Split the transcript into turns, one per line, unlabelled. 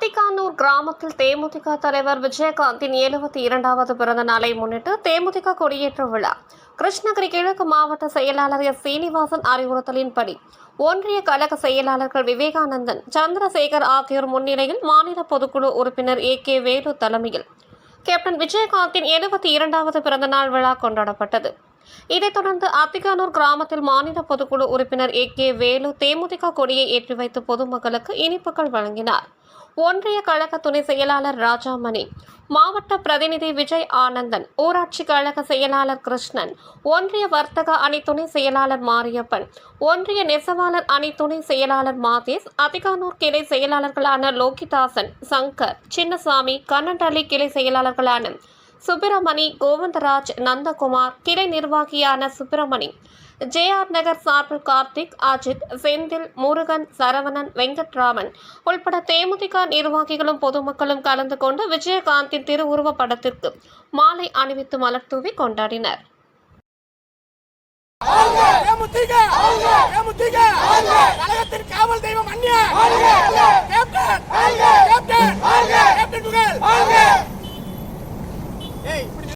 அத்திகானூர் கிராமத்தில் தேமுதிக தலைவர் விஜயகாந்தின் எழுபத்தி இரண்டாவது பிறந்த நாளை முன்னிட்டு தேமுதிக கொடியேற்ற விழா. கிருஷ்ணகிரி கிழக்கு மாவட்ட செயலாளர் எஸ் சீனிவாசன் அறிவுறுத்தலின்படி ஒன்றிய கழக செயலாளர்கள் விவேகானந்தன் சந்திரசேகர் ஆகியோர் முன்னிலையில் மாநில பொதுக்குழு உறுப்பினர் ஏ கே வேலு தலைமையில். கேப்டன் விஜயகாந்தின் எழுபத்தி இரண்டாவது பிறந்தநாள் விழா கொண்டாடப்பட்டது. இதைத் தொடர்ந்து அத்திகானூர் கிராமத்தில் மாநில பொதுக்குழு உறுப்பினர் ஏ. கே. வேலு தேமுதிக கொடியை ஏற்றி வைத்து பொதுமக்களுக்கு இனிப்புகள் வழங்கினார். ஒன்றிய கழக துணை செயலாளர் ராஜாமணி மாவட்ட பிரதிநிதி விஜய் ஆனந்தன் ஊராட்சி கழக செயலாளர் கிருஷ்ணன் ஒன்றிய வர்த்தக அணி துணை செயலாளர் மாரியப்பன் ஒன்றிய நெசவாளர் அணி துணை செயலாளர் மாதேஷ் அதிகானூர் கிளை செயலாளர்களான லோகிதாசன் சங்கர் சின்னசாமி கண்ணண்டலி கிளை செயலாளர்களான சுப்பிரமணி கோவிந்தராஜ் நந்தகுமார் கிளை நிர்வாகியான சுப்பிரமணி ஜேஆர் நகர் சார்பில் கார்த்திக் அஜித் செந்தில் முருகன் சரவணன் வெங்கட்ராமன் உள்பட தேமுதிக நிர்வாகிகளும் பொதுமக்களும் கலந்து கொண்டு விஜயகாந்தின் திருவுருவ படத்திற்கு மாலை அணிவித்து மலர் தூவி கொண்டாடினர்.